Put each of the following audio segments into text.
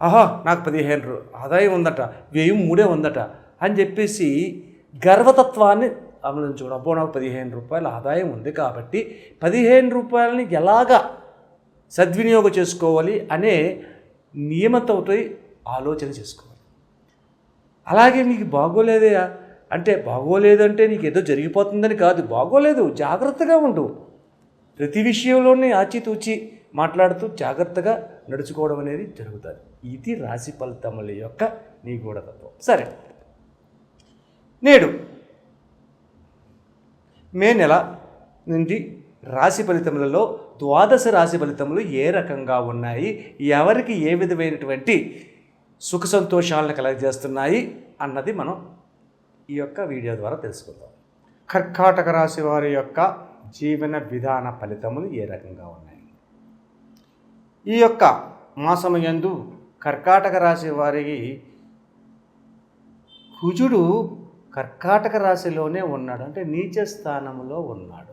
ఆహా నాకు పదిహేను ఆదాయం ఉందట వ్యయం మూడే ఉందట అని చెప్పేసి గర్వతత్వాన్ని అమలించుకోవడం. అబ్బో నాకు పదిహేను రూపాయల ఆదాయం ఉంది కాబట్టి పదిహేను రూపాయలని ఎలాగా సద్వినియోగం చేసుకోవాలి అనే నియమతతో ఆలోచన చేసుకోవాలి. అలాగే నీకు బాగోలేదే అంటే బాగోలేదంటే నీకు ఏదో జరిగిపోతుందని కాదు. బాగోలేదు జాగ్రత్తగా ఉండు. ప్రతి విషయంలోనే ఆచితూచి మాట్లాడుతూ జాగ్రత్తగా నడుచుకోవడం అనేది జరుగుతుంది. ఇది రాశి ఫలితముల యొక్క నిగూఢతత్వం. సరే. నేడు మే నెల నుండి రాశి ఫలితములలో ద్వాదశ రాశి ఫలితములు ఏ రకంగా ఉన్నాయి? ఎవరికి ఏ విధమైనటువంటి సుఖ సంతోషాలను కలగజేస్తున్నాయి? అన్నది మనం ఈ యొక్క వీడియో ద్వారా తెలుసుకుందాం. కర్కాటక రాశి వారి యొక్క జీవన విధాన ఫలితములు ఏ రకంగా ఉన్నాయి? ఈ యొక్క మాసము యందు కర్కాటక రాశి వారికి కుజుడు కర్కాటక రాశిలోనే ఉన్నాడు. అంటే నీచ స్థానంలో ఉన్నాడు.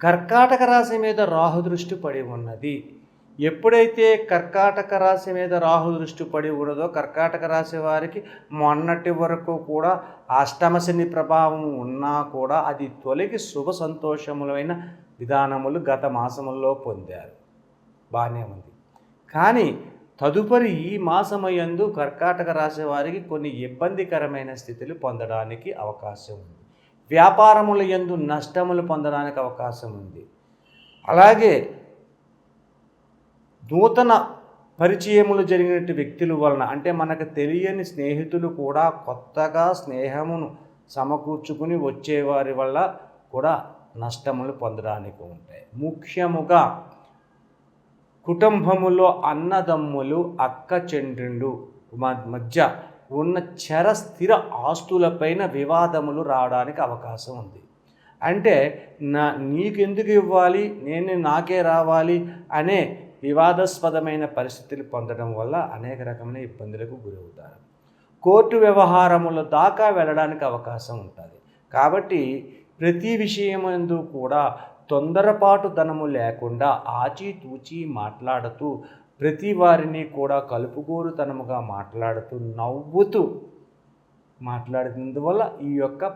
కర్కాటక రాశి మీద రాహు దృష్టి పడి ఉన్నది. ఎప్పుడైతే కర్కాటక రాశి మీద రాహు దృష్టి పడి ఉన్నదో కర్కాటక రాశి వారికి మొన్నటి వరకు కూడా అష్టమశని ప్రభావం ఉన్నా కూడా అది తొలగి శుభ సంతోషములైన విధానములు గత మాసముల్లో పొందారు. బాగానే ఉంది. కానీ తదుపరి ఈ మాసమయందు కర్కాటక రాశి వారికి కొన్ని ఇబ్బందికరమైన స్థితులు పొందడానికి అవకాశం ఉంది. వ్యాపారముల యందు నష్టములు పొందడానికి అవకాశం ఉంది. అలాగే నూతన పరిచయములు జరిగినట్టు వ్యక్తుల వలన అంటే మనకు తెలియని స్నేహితులు కూడా కొత్తగా స్నేహమును సమకూర్చుకుని వచ్చేవారి వల్ల కూడా నష్టములు పొందడానికి ఉంటాయి. ముఖ్యముగా కుటుంబములో అన్నదమ్ములు అక్క చెండ్రులు మధ్య ఉన్న చర స్థిర ఆస్తులపైన వివాదములు రావడానికి అవకాశం ఉంది. అంటే నా నీకెందుకు ఇవ్వాలి? నేను నాకే రావాలి అనే వివాదాస్పదమైన పరిస్థితులు పొందడం వల్ల అనేక రకమైన ఇబ్బందులకు గురవుతారు. కోర్టు వ్యవహారముల దాకా వెళ్ళడానికి అవకాశం ఉంటుంది. కాబట్టి ప్రతి విషయమందు కూడా తొందరపాటు ధనము లేకుండా ఆచితూచి మాట్లాడుతూ ప్రతి వారిని కూడా కలుపుగోరుతనముగా మాట్లాడుతూ నవ్వుతూ మాట్లాడినందువల్ల ఈ యొక్క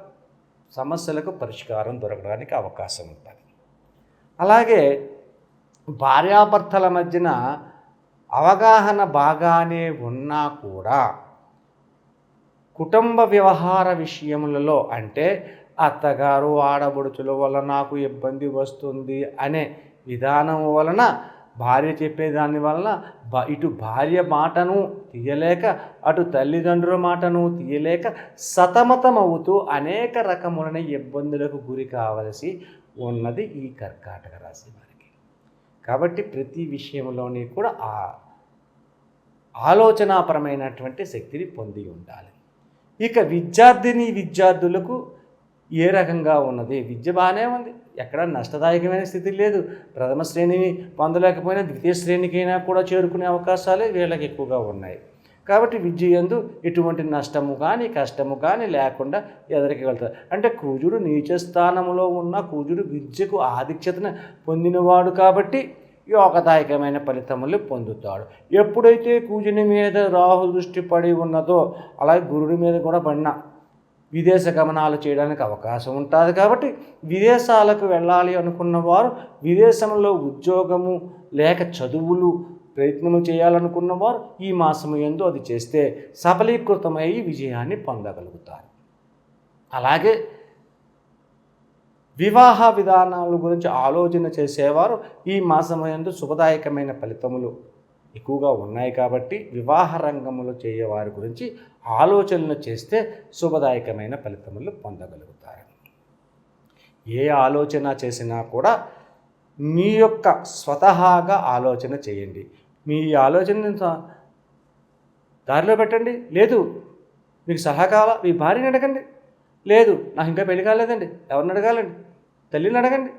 సమస్యలకు పరిష్కారం దొరకడానికి అవకాశం ఉంటుంది. అలాగే భార్యాభర్తల మధ్యన అవగాహన బాగానే ఉన్నా కూడా కుటుంబ వ్యవహార విషయములలో అంటే అత్తగారు ఆడబడుచుల వల్ల నాకు ఇబ్బంది వస్తుంది అనే విధానం వలన భార్య చెప్పేదాని వలన ఇటు భార్య మాటను తీయలేక అటు తల్లిదండ్రుల మాటను తీయలేక సతమతమవుతూ అనేక రకములైన ఇబ్బందులకు గురి కావలసి ఉన్నది ఈ కర్కాటక రాశి వారికి. కాబట్టి ప్రతి విషయంలోని కూడా ఆ ఆలోచనాపరమైనటువంటి శక్తిని పొంది ఉండాలి. ఇక విద్యార్థిని విద్యార్థులకు ఏ రకంగా ఉన్నది? విద్య బాగానే ఉంది. ఎక్కడ నష్టదాయకమైన స్థితి లేదు. ప్రథమ శ్రేణిని పొందలేకపోయినా ద్వితీయ శ్రేణికైనా కూడా చేరుకునే అవకాశాలే వీళ్ళకి ఎక్కువగా ఉన్నాయి. కాబట్టి విద్య ఎందు ఎటువంటి నష్టము కానీ కష్టము కానీ లేకుండా ఎదరికి వెళ్తారు. అంటే కూజుడు నీచ స్థానంలో ఉన్న కూజుడు విద్యకు ఆధిక్యతను పొందినవాడు కాబట్టి యోగదాయకమైన ఫలితములు పొందుతాడు. ఎప్పుడైతే కూజుని మీద రాహు దృష్టి పడి ఉన్నదో అలాగే గురుడి మీద కూడా పడిన విదేశ గమనాలు చేయడానికి అవకాశం ఉంటుంది కాబట్టి విదేశాలకు వెళ్ళాలి అనుకున్న వారు విదేశంలో ఉద్యోగము లేక చదువులు ప్రయత్నము చేయాలనుకున్న వారు ఈ మాసము ఎందు అది చేస్తే సఫలీకృతమై విజయాన్ని పొందగలుగుతారు. అలాగే వివాహ విధానాల గురించి ఆలోచన చేసేవారు ఈ మాసమయందు శుభదాయకమైన ఫలితములు ఎక్కువగా ఉన్నాయి కాబట్టి వివాహ రంగములు చేయవారి గురించి ఆలోచనలు చేస్తే శుభదాయకమైన ఫలితములు పొందగలుగుతారు. ఏ ఆలోచన చేసినా కూడా మీ యొక్క స్వతహాగా ఆలోచన చేయండి. మీ ఆలోచన దారిలో పెట్టండి. లేదు మీకు సలహా కావాలా? మీ భార్యని అడగండి. లేదు నాకు ఇంకా పెళ్ళి కాలేదండి. ఎవరిని అడగాలండి? తల్లిని అడగండి.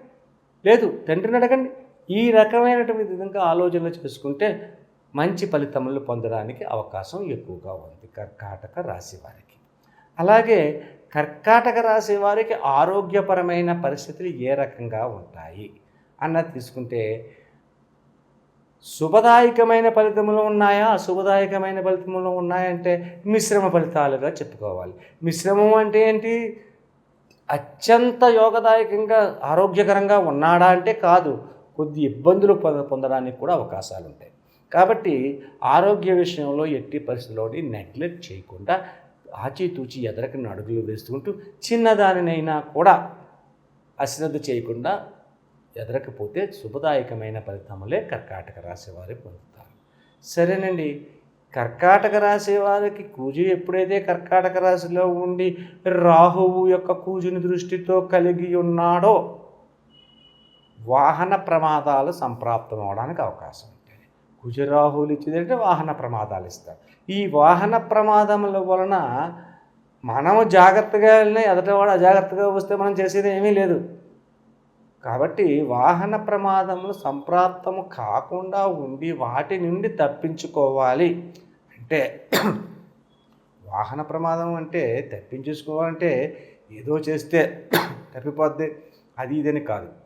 లేదు తండ్రిని అడగండి. ఈ రకమైనటువంటి విధంగా ఆలోచనలు చేసుకుంటే మంచి ఫలితములు పొందడానికి అవకాశం ఎక్కువగా ఉంది కర్కాటక రాశి వారికి. అలాగే కర్కాటక రాశి వారికి ఆరోగ్యపరమైన పరిస్థితులు ఏ రకంగా ఉంటాయి అన్నది తీసుకుంటే శుభదాయకమైన ఫలితములు ఉన్నాయా? అశుభదాయకమైన ఫలితములు ఉన్నాయంటే మిశ్రమ ఫలితాలుగా చెప్పుకోవాలి. మిశ్రమం అంటే ఏంటి? అత్యంత యోగదాయకంగా ఆరోగ్యకరంగా ఉన్నాడా అంటే కాదు. కొద్ది ఇబ్బందులు పొందడానికి కూడా అవకాశాలు ఉంటాయి కాబట్టి ఆరోగ్య విషయంలో ఎట్టి పరిస్థితుల్లోని నెగ్లెక్ట్ చేయకుండా ఆచితూచి ఎదరకని అడుగులు వేసుకుంటూ చిన్నదానినైనా కూడా అశ్రద్ధ చేయకుండా ఎదరకపోతే శుభదాయకమైన ఫలితములే కర్కాటక రాశి వారి పొందుతారు. సరేనండి. కర్కాటక రాశి వారికి కూజు ఎప్పుడైతే కర్కాటక రాశిలో ఉండి రాహువు యొక్క కూజుని దృష్టితో కలిగి ఉన్నాడో వాహన ప్రమాదాలు సంప్రాప్తం అవడానికి అవకాశం ఉంటుంది కుజరాహువులు ఇచ్చేదంటే వాహన ప్రమాదాలు ఇస్తారు ఈ వాహన ప్రమాదముల వలన మనము జాగ్రత్తగా వెళ్ళినా ఎదటవాడు అజాగ్రత్తగా వస్తే మనం చేసేది ఏమీ లేదు. కాబట్టి వాహన ప్రమాదములు సంప్రాప్తము కాకుండా ఉండి వాటి నుండి తప్పించుకోవాలి అంటే వాహన ప్రమాదం అంటే తప్పించుకోవాలంటే ఏదో చేస్తే తప్పిపోద్ది. అది ఇదని కాదు.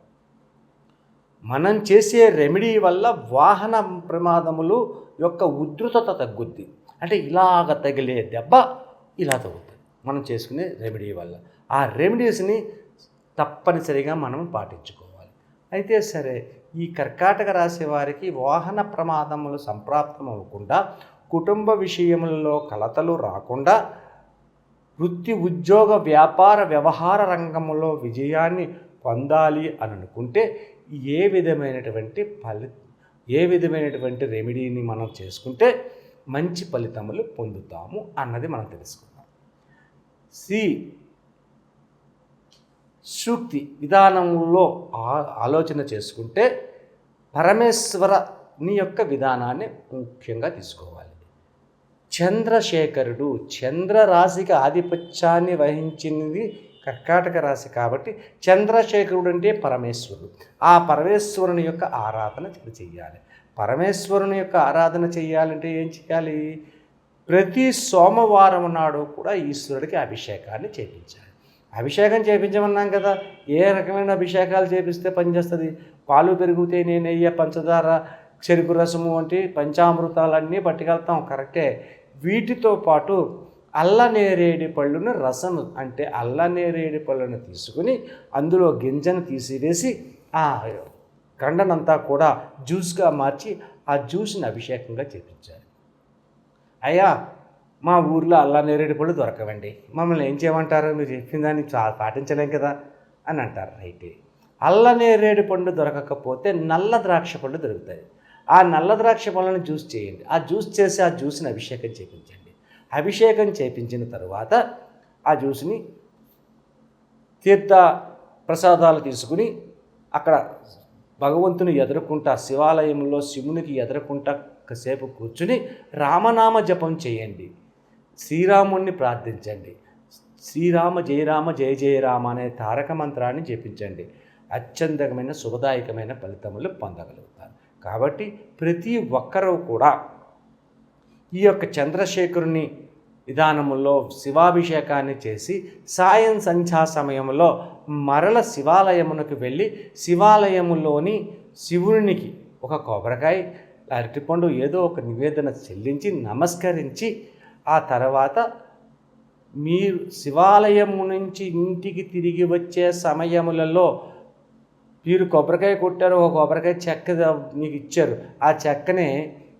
మనం చేసే రెమెడీ వల్ల వాహన ప్రమాదములు యొక్క ఉధృతత తగ్గుద్ది. అంటే ఇలాగ తగిలే దెబ్బ ఇలా తగ్గుతుంది. మనం చేసుకునే రెమెడీ వల్ల. ఆ రెమెడీస్ని తప్పనిసరిగా మనం పాటించుకోవాలి. అయితే సరే ఈ కర్కాటక రాశి వారికి వాహన ప్రమాదములు సంప్రాప్తం అవ్వకుండా కుటుంబ విషయములలో కలతలు రాకుండా వృత్తి ఉద్యోగ వ్యాపార వ్యవహార రంగంలో విజయాన్ని పొందాలి అని అనుకుంటే ఏ విధమైనటువంటి ఫలి ఏ విధమైనటువంటి రెమెడీని మనం చేసుకుంటే మంచి ఫలితములు పొందుతాము అన్నది మనం తెలుసుకుందాం. సి సూక్తి విధానంలో ఆలోచన చేసుకుంటే పరమేశ్వరని యొక్క విధానాన్ని ముఖ్యంగా తీసుకోవాలి. చంద్రశేఖరుడు చంద్రరాశికి ఆధిపత్యాన్ని వహించినది కర్కాటక రాశి కాబట్టి చంద్రశేఖరుడు అంటే పరమేశ్వరుడు. ఆ పరమేశ్వరుని యొక్క ఆరాధన చేయాలి పరమేశ్వరుని యొక్క ఆరాధన చేయాలంటే ఏం చేయాలి ప్రతి సోమవారం నాడు కూడా ఈశ్వరుడికి అభిషేకాన్ని చేయించాలి అభిషేకం చేయించమన్నాం కదా ఏ రకమైన అభిషేకాలు చేపిస్తే పనిచేస్తుంది పాలు పెరిగితే నేనయ్యే పంచదార చెరుకు రసము వంటి పంచామృతాలన్నీ పట్టుకెళ్తాం కరెక్టే. వీటితో పాటు అల్లనేరేడి పళ్ళును రసం అంటే అల్లనేరేడి పళ్ళను తీసుకుని అందులో గింజను తీసివేసి ఆ కండనంతా కూడా జ్యూస్గా మార్చి ఆ జ్యూస్ని అభిషేకంగా చేపించాలి. అయ్యా మా ఊర్లో అల్లనేరేడి పళ్ళు దొరకవండి. మమ్మల్ని ఏం చేయమంటారు? మీరు చెప్పిన దాన్ని పాటించలేం కదా అని అంటారు రైతే. అల్ల నేరేడు పండు దొరకకపోతే నల్ల ద్రాక్ష పళ్ళు దొరుకుతాయి. ఆ నల్ల ద్రాక్ష పళ్ళను జ్యూస్ చేయండి. ఆ జ్యూస్ చేసి ఆ జ్యూస్ని అభిషేకం చేయించండి అభిషేకం చేపించిన తర్వాత ఆ జ్యూస్ని తీర్థ ప్రసాదాలు తీసుకుని అక్కడ భగవంతుని ఎదురుకుంటా శివాలయంలో శివునికి ఎదురుకుంటా కాసేపు కూర్చుని రామనామ జపం చేయండి. శ్రీరాముణ్ణి ప్రార్థించండి. శ్రీరామ జయరామ జయ జయరామ అనే తారక మంత్రాన్ని జపించండి. అత్యంతకమైన శుభదాయకమైన ఫలితములు పొందగలుగుతారు. కాబట్టి ప్రతి ఒక్కరూ కూడా ఈ యొక్క చంద్రశేఖరుని విధానములో శివాభిషేకాన్ని చేసి సాయం సంధ్యా సమయంలో మరల శివాలయమునకు వెళ్ళి శివాలయములోని శివునికి ఒక కొబ్బరికాయ అరటిపండు ఏదో ఒక నివేదన చెల్లించి నమస్కరించి ఆ తర్వాత మీరు శివాలయము నుంచి ఇంటికి తిరిగి వచ్చే సమయములలో మీరు కొబ్బరికాయ కొట్టారు ఒక కొబ్బరికాయ చెక్క మీకు ఇచ్చారు ఆ చెక్కని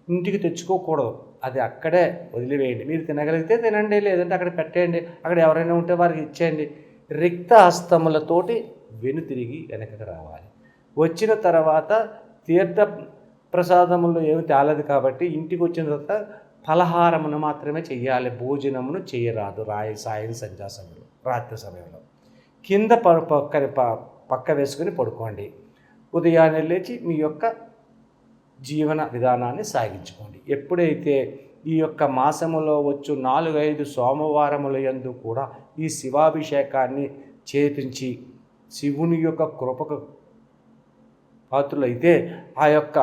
ఇంటికి తెచ్చుకోకూడదు. అది అక్కడే వదిలివేయండి. మీరు తినగలిగితే తినండి లేదంటే అక్కడ పెట్టేయండి అక్కడ ఎవరైనా ఉంటే వారికి ఇచ్చేయండి. రిక్త హస్తములతోటి వెనుతిరిగి వెనకకు రావాలి. వచ్చిన తర్వాత తీర్థ ప్రసాదములు ఏమి తేలదు కాబట్టి ఇంటికి వచ్చిన తర్వాత ఫలహారమును మాత్రమే చేయాలి భోజనమును చేయరాదు రాయి సాయం సంధ్యా సమయంలో రాత్రి సమయంలో. కింద ప- పక్క పక్క వేసుకుని పడుకోండి. ఉదయాన్నే లేచి మీ యొక్క జీవన విధానాన్ని సాగించుకోండి. ఎప్పుడైతే ఈ యొక్క మాసములో వచ్చు నాలుగైదు సోమవారముల యందు కూడా ఈ శివాభిషేకాన్ని చేపించి శివుని యొక్క కృపకు పాత్రులైతే ఆ యొక్క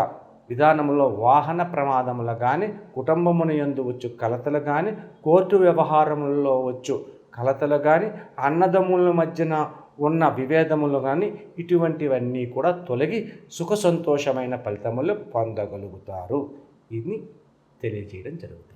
విధానంలో వాహన ప్రమాదములు కానీ కుటుంబమున యందు వచ్చు కలతలు కానీ కోర్టు వ్యవహారములలో వచ్చు కలతలు కానీ అన్నదమ్ముల మధ్యన ఉన్న విభేదములు కానీ ఇటువంటివన్నీ కూడా తొలగి సుఖ సంతోషమైన ఫలితములు పొందగలుగుతారు. ఇది తెలియజేయడం జరుగుతుంది.